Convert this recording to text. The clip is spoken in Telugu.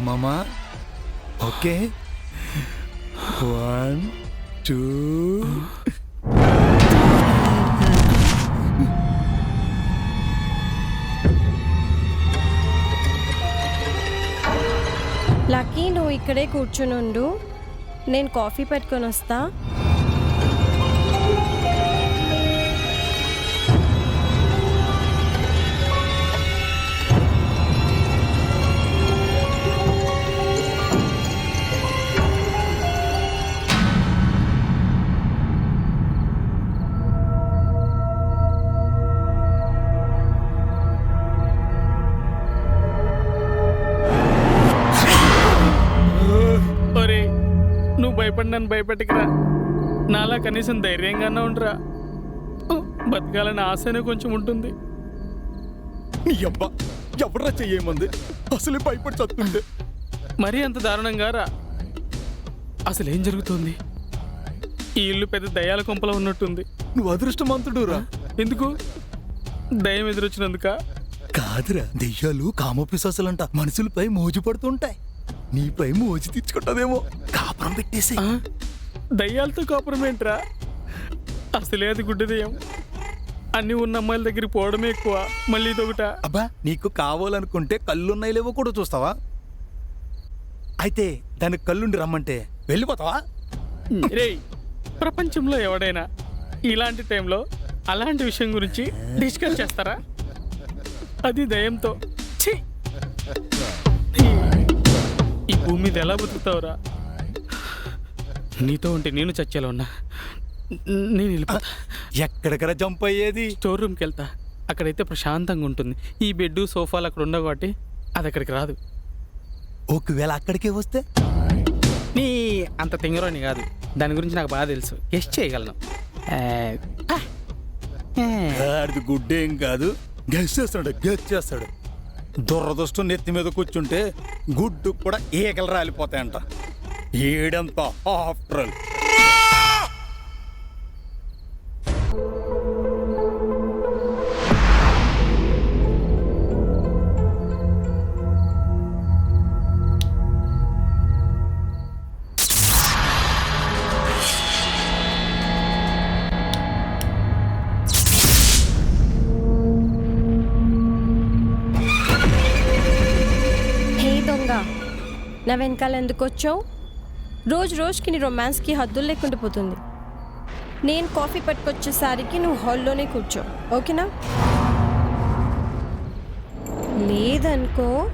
మామా. ఓకే. One two. లక్కీ నువ్వు ఇక్కడే కూర్చునుండు. నేను కాఫీ పెట్టుకొని వస్తా. భయపడి నన్ను భయపెట్టకురా. నాలా కనీసం ధైర్యంగానే ఉండరా. బతకాలని ఆశనే కొంచెం ఉంటుంది. నీ అబ్బా ఎవడ్రా చెయ్యమంది? అసలే భయపడి చస్తుండే మరీ అంత దారుణంగా రా. అసలు ఏం జరుగుతుంది? ఈ ఇల్లు పెద్ద దయాల కొంపలో ఉన్నట్టుంది. నువ్వు అదృష్టమంతుడురా ఎందుకు? దయ్యం ఎదురొచ్చినందుక? కాదురా దెయ్యాలు కామపిశాసులంట. మనుషులపై మోజు పడుతుంటాయి నీపై మోజు తెచ్చుకుంటదేమో కాపురం పెట్టేసి? దయ్యాలతో కాపురం ఏంట్రా? అసలే అది గుడ్డ దయ్యం అన్నీ ఉన్న అమ్మాయిల దగ్గరికి పోవడమే ఎక్కువ. మళ్ళీ ఇదొకట. అబ్బా నీకు కావాలనుకుంటే కళ్ళున్నాయి లేవో కూడా చూస్తావా? అయితే దానికి కళ్ళుండి రమ్మంటే వెళ్ళిపోతావా? రేయ్ ప్రపంచంలో ఎవడైనా ఇలాంటి టైంలో అలాంటి విషయం గురించి డిస్కస్ చేస్తారా? అది దయంతో ఛీ! భూమి మీద ఎలా బతుకుతావురా? నీతో ఉంటే నేను చచ్చేలా ఉన్నా. నేను ఎక్కడికరా జంప్ అయ్యేది? స్టోర్ రూమ్కి వెళ్తా. అక్కడైతే ప్రశాంతంగా ఉంటుంది. ఈ బెడ్ సోఫాలు అక్కడ ఉండవు కాబట్టి అది అక్కడికి రాదు. ఒకవేళ అక్కడికే వస్తే? నీ అంత తింగరోని కాదు. దాని గురించి నాకు బాగా తెలుసు. గెస్ట్ చేయగలను. గుడ్డేం కాదు. గెస్ చేస్తాడు గెస్ చేస్తాడు. దురదృష్టం నెత్తి మీద కూర్చుంటే గుడ్డు కూడా ఈగలు రాలిపోతాయంట. ఏడంతా ఆఫ్టర్ ఆల్. హే నా వెనకాల ఎందుకు వచ్చావు? రోజు రోజుకి నీ రొమాన్స్కి హద్దులు లేకుండా పోతుంది. నేను కాఫీ పట్టుకొచ్చేసరికి నువ్వు హాల్లోనే కూర్చో ఓకేనా? లేదనుకో